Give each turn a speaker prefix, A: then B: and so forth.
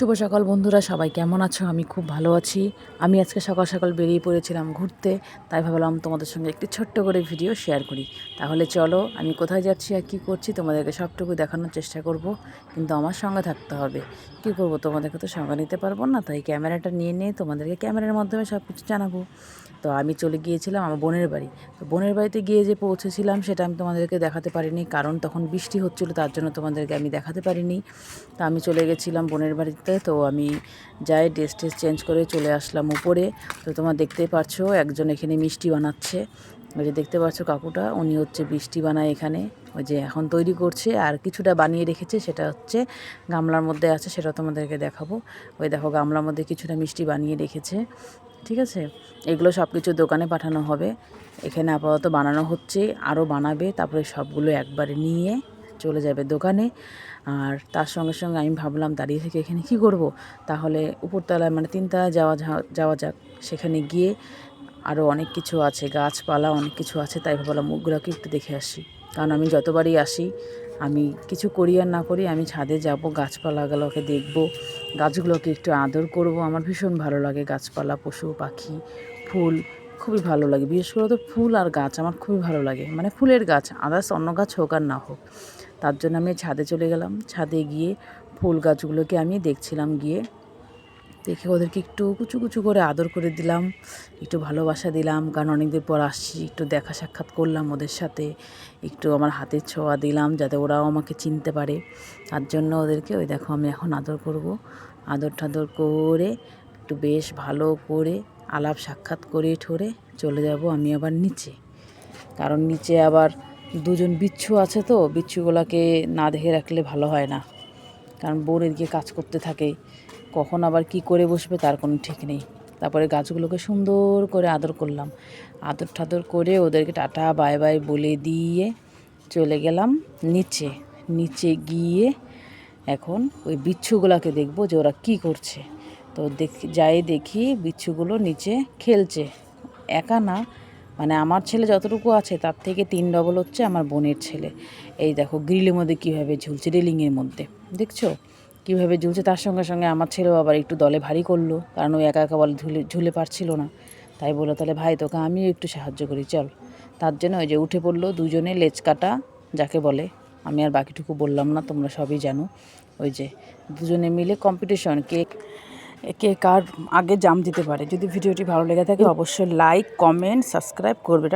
A: শুভ সকাল বন্ধুরা, সবাই কেমন আছো? আমি খুব ভালো আছি। আমি আজকে সকাল সকাল বেরিয়ে পড়েছিলাম ঘুরতে, তাই ভাবলাম তোমাদের সঙ্গে একটি ছোট্ট করে ভিডিও শেয়ার করি। তাহলে চলো, আমি কোথায় যাচ্ছি আর কী করছি তোমাদেরকে সবটুকু দেখানোর চেষ্টা করব, কিন্তু আমার সঙ্গে থাকতে হবে। কী করব, তোমাদেরকে তো সঙ্গে নিতে পারব না, তাই ক্যামেরাটা নিয়ে নিয়ে তোমাদেরকে ক্যামেরার মাধ্যমে সব কিছু জানাব। তো আমি চলে গিয়েছিলাম আমার বোনের বাড়ি। তো বোনের বাড়িতে গিয়ে যে পৌঁছেছিলাম, সেটা আমি তোমাদেরকে দেখাতে পারিনি, কারণ তখন বৃষ্টি হচ্ছিল, তার জন্য তোমাদেরকে আমি দেখাতে পারিনি। তো আমি চলে গেছিলাম বোনের বাড়িতে তো আমি যাই ড্রেস ট্রেস চেঞ্জ করে চলে আসলাম উপরে। তো তোমরা দেখতেই পারছ, একজন এখানে মিষ্টি বানাচ্ছে। ওই যে দেখতে পাচ্ছ কাকুটা, উনি হচ্ছে মিষ্টি বানায় এখানে। ওই যে এখন তৈরি করছে, আর কিছুটা বানিয়ে রেখেছে, সেটা হচ্ছে গামলার মধ্যে আছে, সেটা তোমাদেরকে দেখাবো। ওই দেখো গামলার মধ্যে কিছুটা মিষ্টি বানিয়ে রেখেছে, ঠিক আছে? এগুলো সব কিছু দোকানে পাঠানো হবে। এখানে আপাতত বানানো হচ্ছে আরও বানাবে, তারপরে সবগুলো একবারে নিয়ে চলে যাবে দোকানে। আর তার সঙ্গে সঙ্গে আমি ভাবলাম দাঁড়িয়ে থেকে এখানে কি করব? তাহলে উপরতলায় মানে তিনতলায় যাওয়া যাওয়া যাক। সেখানে গিয়ে আরও অনেক কিছু আছে, গাছপালা অনেক কিছু আছে, তাই ভাবলাম মুখগুলোকে একটু দেখে আসি। কারণ আমি যতবারই আসি, আমি কিছু করি আর না করি, আমি ছাদে যাব, গাছপালাগুলোকে দেখব, গাছগুলোকে একটু আদর করব। আমার ভীষণ ভালো লাগে গাছপালা, পশু, পাখি, ফুল, খুবই ভালো লাগে। বিশেষ করে তো ফুল আর গাছ, আমার খুবই ভালো লাগে। মানে ফুলের গাছ আদার্স অন্য গাছ হোক আর না হোক। তার জন্য আমি ছাদে চলে গেলাম। ছাদে গিয়ে ফুল গাছগুলোকে আমি দেখছিলাম গিয়ে। দেখে ওদেরকে একটু কুচু কুচু করে আদর করে দিলাম, একটু ভালোবাসা দিলাম, কারণ অনেকদিন পর আসছি, একটু দেখা সাক্ষাৎ করলাম ওদের সাথে, একটু আমার হাতের ছোঁয়া দিলাম যাতে ওরাও আমাকে চিনতে পারে। তার জন্য ওদেরকে ওই দেখো আমি এখন আদর করব। আদর টাদর করে একটু বেশ ভালো করে আলাপ সাক্ষাৎ করে ঠোরে চলে যাব আমি আবার নিচে। কারণ নিচে আবার দুজন বিচ্ছু আছে তো, বিচ্ছুগুলোকে না দেখে রাখলে ভালো হয় না। কারণ বোন এদিকে কাজ করতে থাকে, কখন আবার কি করে বসবে তার কোনো ঠিক নেই। তারপরে গাছগুলোকে সুন্দর করে আদর করলাম। আদর ঠাদর করে ওদেরকে টাটা, বাই বাই বলে দিয়ে চলে গেলাম নিচে। নিচে গিয়ে এখন ওই বিচ্ছুগুলোকে দেখব যে ওরা কী করছে। তো দেখ, যাই দেখি বিচ্ছুগুলো নিচে খেলছে। একা না মানে আমার ছেলে যতটুকু আছে, তার থেকে তিন ডবল হচ্ছে আমার বোনের ছেলে। এই দেখো, গ্রিলের মধ্যে কীভাবে ঝুলছে, রেলিংয়ের মধ্যে। দেখছ? কীভাবে ঝুলছে, তার সঙ্গে সঙ্গে আমার ছেলেও আবার একটু দলে ভারী করল, কারণ ও একা একা বলে ঝুলে ঝুলে পারছিল না। তাই বলল, তাহলে ভাই, তোকে আমিও একটু সাহায্য করি, চল। তার জন্য ওই যে উঠে পড়ল দুজনে লেজ কাটা, যাকে বলে, আমি আর বাকিটুকু বললাম না, তোমরা সবই জানো। ওই যে দুজনে মিলে কম্পিটিশন কে কে কার আগে জাম দিতে পারে। যদি ভিডিওটি ভালো লেগে থাকে অবশ্যই লাইক কমেন্ট সাবস্ক্রাইব করবে।